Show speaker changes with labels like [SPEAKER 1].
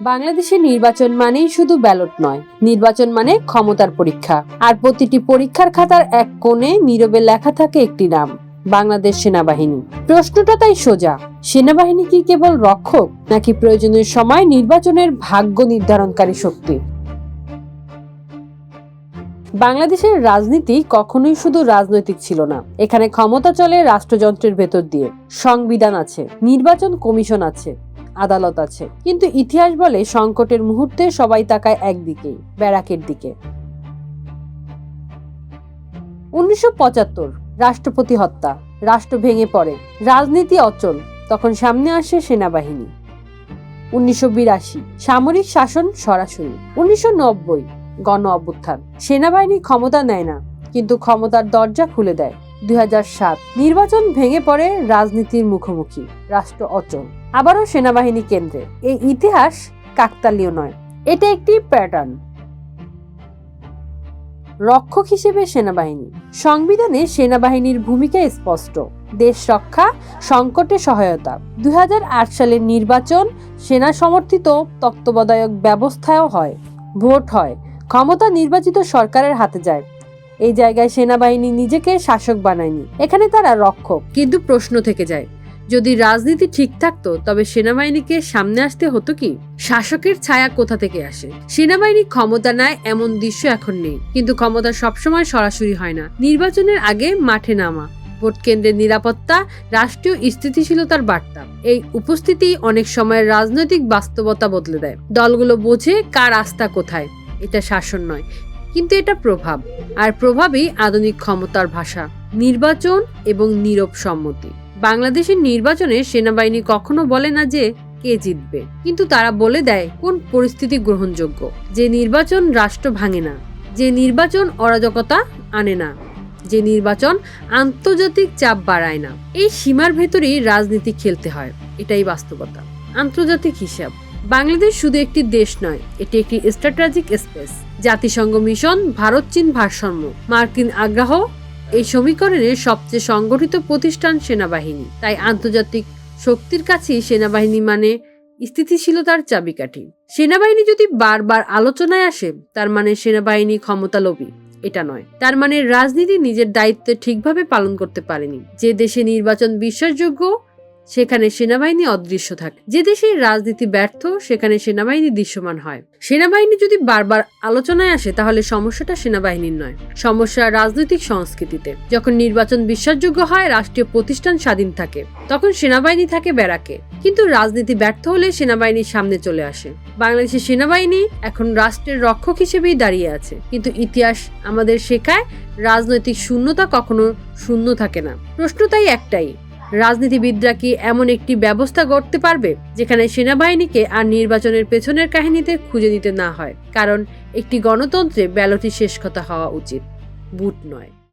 [SPEAKER 1] বাংলাদেশের নির্বাচন মানেই শুধু ব্যালট নয়, নির্বাচন মানে ক্ষমতার পরীক্ষা। আর প্রতিটি পরীক্ষার খাতার এক কোণে নীরবে লেখা থাকে একটি নাম, বাংলাদেশ সেনাবাহিনী। প্রশ্নটা তাই সোজা, সেনাবাহিনী কি কেবল রক্ষক, নাকি প্রয়োজনের সময় নির্বাচনের ভাগ্য নির্ধারণকারী শক্তি? বাংলাদেশের রাজনীতি কখনোই শুধু রাজনৈতিক ছিল না। এখানে ক্ষমতা চলে রাষ্ট্রযন্ত্রের ভেতর দিয়ে। সংবিধান আছে, নির্বাচন কমিশন আছে আদালত আছে। কিন্তু ইতিহাস বলে সংকটের মুহূর্তে সবাই তাকায় একদিকেই, ব্যারাকের দিকে। উনিশশো পঁচাত্তর, রাষ্ট্রপতি হত্যা, রাষ্ট্র ভেঙে পড়ে, রাজনীতি অচল, তখন সামনে আসে সেনাবাহিনী। উনিশশো বিরাশি, সামরিক শাসন সরাসরি। উনিশশো নব্বই, গণ অভ্যুত্থান, সেনাবাহিনী ক্ষমতা নেয় না, কিন্তু ক্ষমতার দরজা খুলে দেয়। দুই নির্বাচন ভেঙে পড়ে রাজনীতির মুখোমুখি, রাষ্ট্র অচল। আবারও সেনাবাহিনী কেন্দ্রে। এই ইতিহাস কাকতালীয় নয়। এটা একটি প্যাটার্ন রক্ষক হিসেবে সেনাবাহিনী। সংবিধানে সেনাবাহিনীর ভূমিকা স্পষ্ট। দেশ রক্ষা, সংকটে সহায়তা। দুই হাজার আট সালের নির্বাচন সেনা সমর্থিত তত্ত্বাবধায়ক ব্যবস্থায়ও হয়। ভোট হয়। ক্ষমতা নির্বাচিত সরকারের হাতে যায়। এই জায়গায় সেনাবাহিনী নিজেকে শাসক বানায়নি। এখানে তারা রক্ষক। কিন্তু প্রশ্ন থেকে যায়, যদি রাজনীতি ঠিক থাকতো, তবে সেনাবাহিনীকে সামনে আসতে হতো কি? শাসকের ছায়া কোথা থেকে আসে? সেনাবাহিনী ক্ষমতা নেয় এমন দৃশ্য এখন নেই। কিন্তু ক্ষমতা সবসময় সরাসরি হয় না। নির্বাচনের আগে মাঠে নামা ভোট কেন্দ্রের নিরাপত্তা, রাষ্ট্রীয় স্থিতিশীলতার বার্তা। এই উপস্থিতি অনেক সময় রাজনৈতিক বাস্তবতা বদলে দেয়। দলগুলো বোঝে কার আস্থা কোথায়। এটা শাসন নয় কিন্তু এটা প্রভাব, আর প্রভাবই আধুনিক ক্ষমতার ভাষা, নির্বাচন এবং নীরব সম্মতি। বাংলাদেশের নির্বাচনে সেনাবাহিনী কখনো বলে না যে কে জিতবে, কিন্তু তারা বলে দেয় কোন পরিস্থিতি গ্রহণযোগ্য, যে নির্বাচন রাষ্ট্র ভাঙে না, যে নির্বাচন অরাজকতা আনে না, যে নির্বাচন আন্তর্জাতিক চাপ বাড়ায় না। এই সীমার ভেতরেই রাজনীতি খেলতে হয়, এটাই বাস্তবতা। আন্তর্জাতিক হিসাব। বাংলাদেশ শুধু একটি দেশ নয়, এটি একটি স্ট্র্যাটেজিক স্পেস জাতিসংঘ মিশন ভারত চীন ভারসাম্য। মার্কিন আগ্রহ এই সমীকরণে সবচেয়ে সংগঠিত প্রতিষ্ঠান সেনাবাহিনী। তাই আন্তর্জাতিক শক্তির কাছেই সেনাবাহিনী মানে স্থিতিশীলতার চাবিকাঠি। সেনাবাহিনী যদি বারবার আলোচনায় আসে, তার মানে সেনাবাহিনী ক্ষমতালোভী। এটা নয়। তার মানে রাজনীতি নিজের দায়িত্ব ঠিকভাবে পালন করতে পারেনি। যে দেশে নির্বাচন বিশ্বাসযোগ্য সেখানে সেনাবাহিনী অদৃশ্য থাকে। যে দেশে রাজনীতি ব্যর্থ, সেখানে সেনাবাহিনী দৃশ্যমান হয়। সেনাবাহিনী যদি বারবার আলোচনায় আসে, তাহলে সমস্যাটা সেনাবাহিনীর নয়। সমস্যা রাজনৈতিক সংস্কৃতিতে। যখন নির্বাচন বিশ্বাসযোগ্য হয়, রাষ্ট্রীয় প্রতিষ্ঠান স্বাধীন থাকে, তখন সেনাবাহিনী থাকে ব্যারাকে। কিন্তু রাজনীতি ব্যর্থ হলে সেনাবাহিনীর সামনে চলে আসে। বাংলাদেশের সেনাবাহিনী এখন রাষ্ট্রের রক্ষক হিসেবেই দাঁড়িয়ে আছে। কিন্তু ইতিহাস আমাদের শেখায়, রাজনৈতিক শূন্যতা কখনো শূন্য থাকে না। প্রশ্ন তাই একটাই রাজনীতিবিদরা কি এমন একটি ব্যবস্থা গড়তে পারবে যেখানে সেনাবাহিনীকে আর নির্বাচনের পেছনের কাহিনীতে খুঁজে দিতে না হয়? কারণ একটি গণতন্ত্রে ব্যালটই শেষ কথা হওয়া উচিত, বুট নয়।